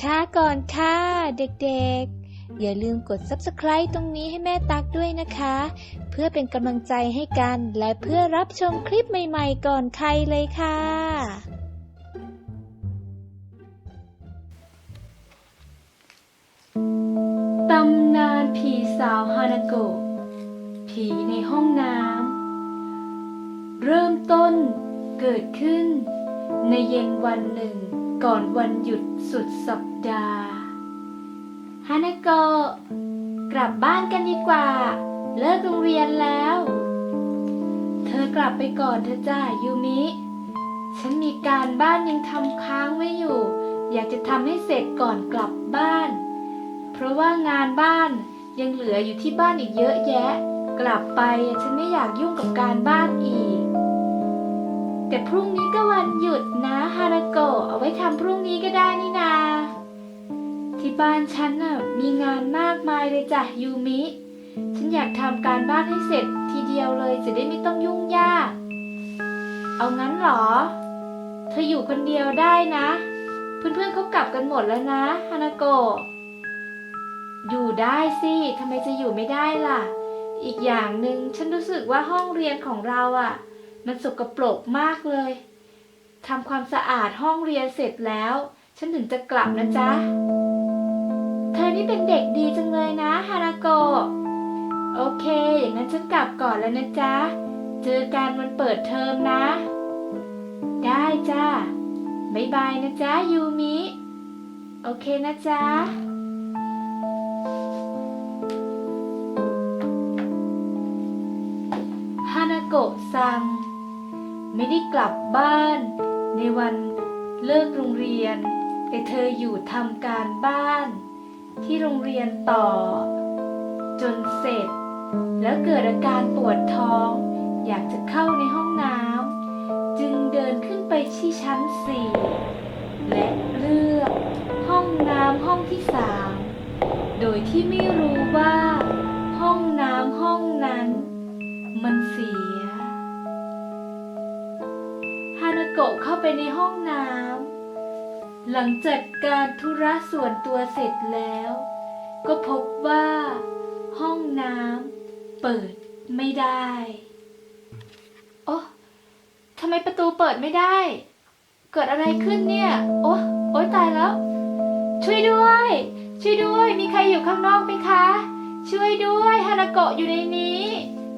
ช้าก่อนค่ะ เด็กๆ อย่าลืมกด subscribe ตรงนี้ให้แม่ตักด้วยนะคะ เพื่อเป็นกำลังใจให้กันและเพื่อรับชมคลิปใหม่ๆก่อนใครเลยค่ะ ตำนานผีสาวฮานาโกะ ห้องน้ำ เริ่มต้นเกิดขึ้น ในเย็นวันหนึ่งก่อนวันหยุดสุดสัปดาห์ฮานาโกะกลับบ้านกันดีกว่า เลิกโรงเรียนแล้ว เธอกลับไปก่อนเถอะจ้ายูมิ ฉันมีการบ้านยังทำค้างไว้อยู่ อยากจะทำให้เสร็จก่อนกลับบ้าน เพราะว่างานบ้านยังเหลืออยู่ที่บ้านอีกเยอะแยะ กลับไปฉันไม่อยากยุ่งกับการบ้านอีก แต่พรุ่งนี้ก็วันหยุดนะฮานาโกะเอาไว้ทำพรุ่งนี้ก็ได้นี่นา ที่บ้านฉันน่ะมีงานมากมายเลยจ้ะยูมิ ฉันอยากทำการบ้านให้เสร็จทีเดียวเลยจะได้ไม่ต้องยุ่งยาก เอางั้นเหรอ เธออยู่คนเดียวได้นะ เพื่อนๆเขากลับกันหมดแล้วนะฮานาโกะอยู่ได้สิทำไมจะอยู่ไม่ได้ล่ะ อีกอย่างหนึ่งฉันรู้สึกว่าห้องเรียนของเราอะ่ะ มันสกปรกมากเลยทำความสะอาดห้องเรียนเสร็จแล้ว ฉันถึงจะกลับนะจ๊ะ เธอนี่เป็นเด็กดีจังเลยนะฮานาโกะโอเค อย่างนั้นฉันกลับก่อนแล้วนะจ๊ะ เจอกันวันเปิดเทอมนะ ได้จ้าบ๊ายบายนะจ๊ะยูมิ โอเคนะจ๊ะะซัง ไม่ได้กลับบ้าน ในวันเลิกโรงเรียน แต่เธออยู่ทำการบ้าน ที่โรงเรียนต่อ จนเสร็จ แล้วเกิดอาการปวดท้อง อยากจะเข้าในห้องน้ำจึงเดินขึ้นไปที่ชั้นสี่และเลือกห้องน้ำห้องที่สามโดยที่ไม่รู้ว่า ห้องน้ำห้องนั้นมัน โกะเข้าไปในห้องน้ำหลังจัดการธุระส่วนตัวเสร็จแล้ว ก็พบว่า ห้องน้ำเปิดไม่ได้ โอ้ทำไมประตูเปิดไม่ได้ เกิดอะไรขึ้นเนี่ย โอ้โอ๊ยตายแล้ว ช่วยด้วย ช่วยด้วย มีใครอยู่ข้างนอกไหมคะ ช่วยด้วยฮานาโกะอยู่ในนี้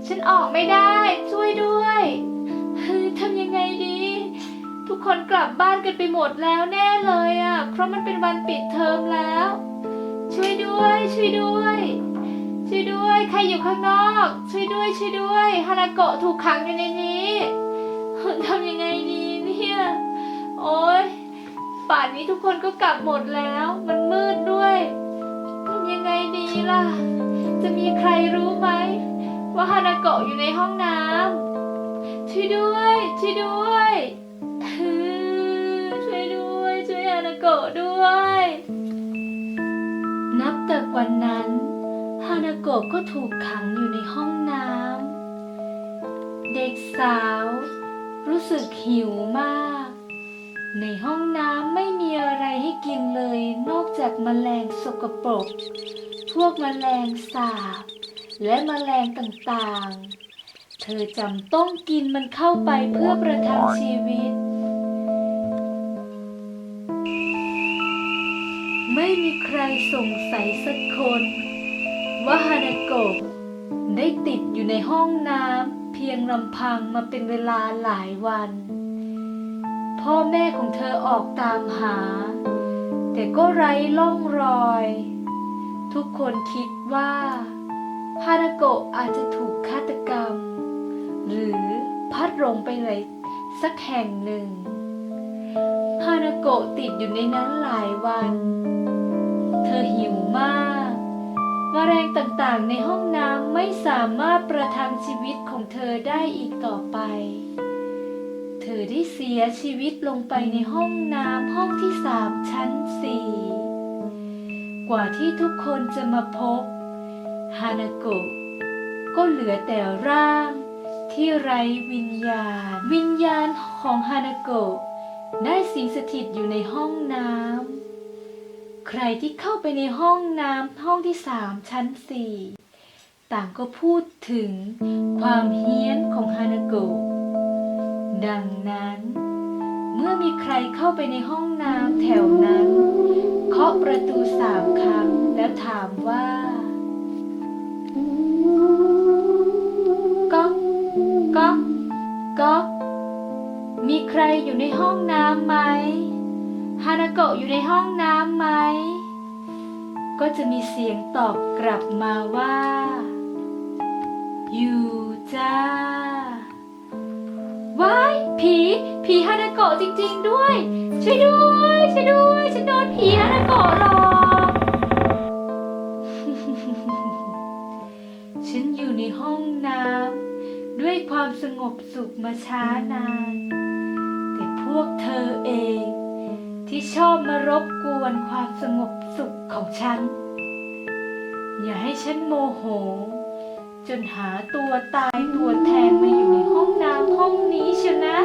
ฉันออกไม่ได้ ช่วยด้วยเฮ้ยทำยังไงดี ทุกคนกลับบ้านกันไปหมดแล้วแน่เลยอะ่ะ เพราะมันเป็นวันปิดเทอมแล้ว ช่วยด้วย ช่วยด้วย ช่วยด้วย ใครอยู่ข้างนอก ช่วยด้วย ช่วยด้วยฮานาโกะถูกขังอยู่ในนี้ทำยังไงดีเนี่ย โอ๊ยป่านนี้ทุกคนก็กลับหมดแล้ว มันมืดด้วยทำยังไงดีล่ะ จะมีใครรู้ไหม ว่าฮานาโกะอยู่ในห้องน้ำช่วยด้วย ช่วยด้วยะด้วย นับแต่วันนั้นฮานาโกะก็ถูกขังอยู่ในห้องน้ำ เด็กสาว รู้สึกหิวมาก ในห้องน้ำไม่มีอะไรให้กินเลยนอกจากแมลงสกปรก พวกแมลงสาบ และแมลงต่างๆ เธอจำต้องกินมันเข้าไปเพื่อประทังชีวิต ไม่มีใครสงสัยสักคนว่าฮานาโกะได้ติดอยู่ในห้องน้ำเพียงลำพังมาเป็นเวลาหลายวัน พ่อแม่ของเธอออกตามหา แต่ก็ไร้ล่องรอย ทุกคนคิดว่าฮานาโกะอาจจะถูกฆาตกรรม หรือพัดลงไปไหนสักแห่งหนึ่งฮานาโกะติดอยู่ในนั้นหลายวัน ธอหิวมากมแมลงต่างๆในห้องน้ำไม่สามารถประทังชีวิตของเธอได้อีกต่อไป เธอได้เสียชีวิตลงไปในห้องน้ำห้องที่สามชั้นสี่กว่าที่ทุกคนจะมาพบ ฮานาโกะก็เหลือแต่ร่าง ที่ไร้วิญญาณ วิญญาณของฮานาโกะได้สิงสถิตอยู่ในห้องน้ำ ใครที่เข้าไปในห้องน้ำห้องที่สามชั้นสี่ต่างก็พูดถึงความเฮี้ยนของฮานาโกะดังนั้น เมื่อมีใครเข้าไปในห้องน้ำแถวนั้น เคาะประตูสามครั้งแล้วถามว่าก๊อกก๊อกก๊อกมีใครอยู่ในห้องน้ำไหม ฮานาโกะอยู่ในห้องน้ำไหม ก็จะมีเสียงตอบกลับมาว่า อยู่จ้า ว้าย ผี ผีฮานาโกะจริง ๆ ด้วย ช่วยด้วย ช่วยด้วย ฉันโดนผีฮานาโกะหลอกฉันอยู่ในห้องน้ำด้วยความสงบสุขมาช้านาน แต่พวกเธอเอง ที่ชอบมารบกวนความสงบสุขของฉัน อย่าให้ฉันโมโห จนหาตัวตายตัวแทนมาอยู่ในห้องน้ำห้องนี้เชียวนะ